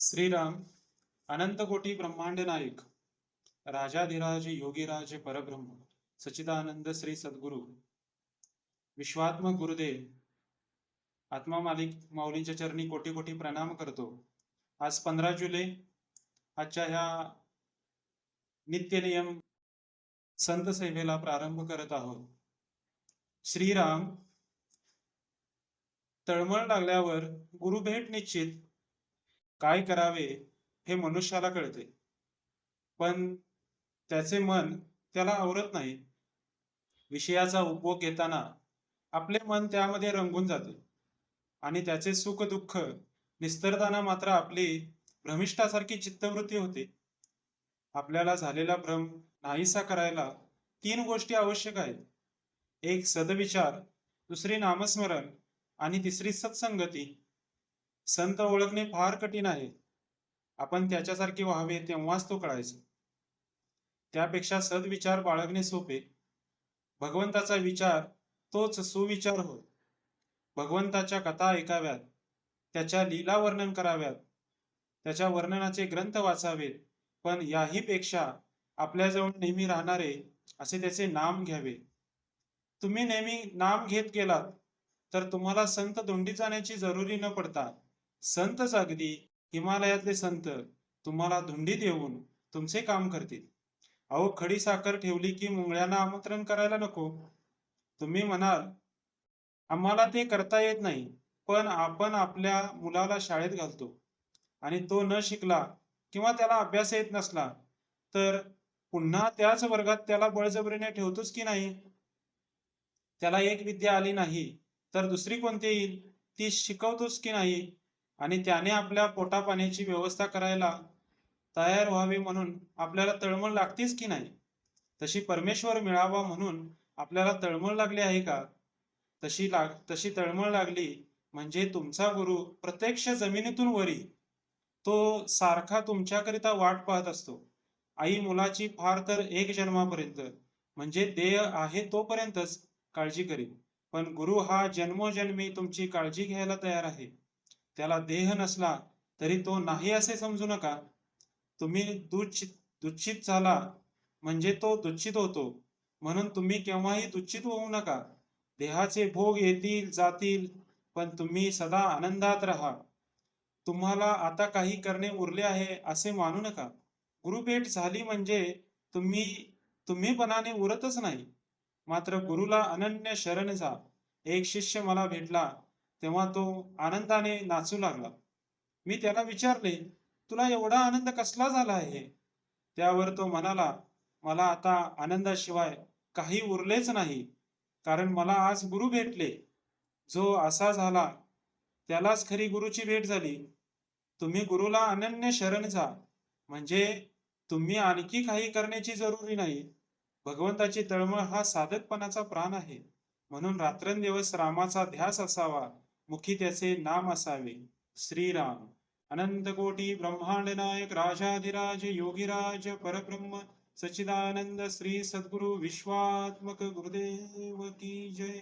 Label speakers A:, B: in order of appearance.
A: श्रीराम अनंत कोटी ब्रह्मांड नायक राजाधिराज योगीराज परब्रह्म सचिदानंद श्री सद्गुरु विश्वात्म गुरुदेव आत्मा मालिक माऊलींच्या चरणी कोटी कोटी प्रणाम करतो. आज पंधरा जुलै आजच्या ह्या नित्यनियम संत सेवेला प्रारंभ करत आहोत. श्रीराम तळमळ लागल्यावर गुरुभेट निश्चित काय करावे हे मनुष्याला कळते. पण त्याचे मन त्याला आवरत नाही. विषयाचा उपभोग घेताना आपले मन त्यामध्ये रंगून जाते. आणि त्याचे सुख दुःख निस्तरताना मात्र आपली भ्रमिष्ठासारखी चित्तवृत्ती होते. आपल्याला झालेला भ्रम नाहीसा करायला तीन गोष्टी आवश्यक आहेत. एक सदविचार दुसरी नामस्मरण आणि तिसरी सत्संगती. संत ओळखणे फार कठीण आहे. आपण त्याच्यासारखे व्हावे तेव्हाच तो कळायचा. त्यापेक्षा सद्विचार बाळगणे सोपे. भगवंताचा विचार तोच सुविचार होय. भगवंताच्या कथा ऐकाव्यात. त्याच्या लीला वर्णन कराव्यात. त्याच्या वर्णनाचे ग्रंथ वाचावेत. पण याही पेक्षा आपल्याजवळ नेहमी राहणारे असे त्याचे नाम घ्यावे. तुम्ही नेहमी नाम घेत गेलात तर तुम्हाला संत दोंडी जाण्याची जरुरी न पडता संतच अगदी हिमालयातले संत तुम्हाला धुंडीत येऊन तुमचे काम करतील. अहो खडी साखर ठेवली की मुंगळ्यांना आमंत्रण करायला नको. तुम्ही म्हणाल आम्हाला ते करता येत नाही पण आपण आपल्या मुलाला शाळेत घालतो आणि तो न शिकला किंवा त्याला अभ्यास येत नसला तर पुन्हा त्याच वर्गात त्याला बळजबरीने ठेवतोच की नाही? त्याला एक विद्या आली नाही तर दुसरी कोणती येईल? ती शिकवतोच की नाही? आणि त्याने आपल्या पोटापाण्याची व्यवस्था करायला तयार व्हावे म्हणून आपल्याला तळमळ लागतेच की नाही? तशी परमेश्वर मिळावा म्हणून आपल्याला तळमळ लागली आहे का? तशी लाग तशी तळमळ लागली म्हणजे तुमचा गुरु प्रत्यक्ष जमिनीतून वरी. तो सारखा तुमच्याकरिता वाट पाहत असतो. आई मुलाची फार तर एक जन्मापर्यंत म्हणजे देह आहे तोपर्यंतच काळजी करील पण गुरु हा जन्मोजन्मी तुमची काळजी घ्यायला तयार आहे. त्याला देह नसला तरी तो नाही असे समजू नका. तुम्ही दुच्छित दुच्छित झाला म्हणजे तो दुच्छित होतो. म्हणून तुम्ही केव्हाही दुच्छित होऊ नका. देहाचे भोग येतील जातील पण तुम्ही सदा आनंदात राहा. तुम्हाला आता काही करणे उरले आहे असे मानू नका. गुरुभेट झाली म्हणजे तुम्ही तुम्हीपणाने उरतच नाही. मात्र गुरुला अनन्य शरण जा एक शिष्य मला भेटला तेव्हा तो आनंदाने नाचू लागला. मी त्याला विचारले तुला एवढा आनंद कसला झाला आहे? त्यावर तो म्हणाला मला आता आनंदाशिवाय काही उरलेच नाही कारण मला आज गुरु भेटले. जो असा झाला त्यालाच खरी गुरुची भेट झाली. तुम्ही गुरुला अनन्य शरण जा. म्हणजे तुम्ही आणखी काही करण्याची जरुरी नाही. भगवंताची तळमळ हा साधकपणाचा प्राण आहे. म्हणून रात्रंदिवस रामाचा ध्यास असावा. मुखी त्याचे नाम असावे। श्रीराम अनंत कोटी ब्रह्मांड नायक राजाधिराज योगीराज परब्रह्म सच्चिदानंद श्री सद्गुरु विश्वात्मक गुरुदेव की जय।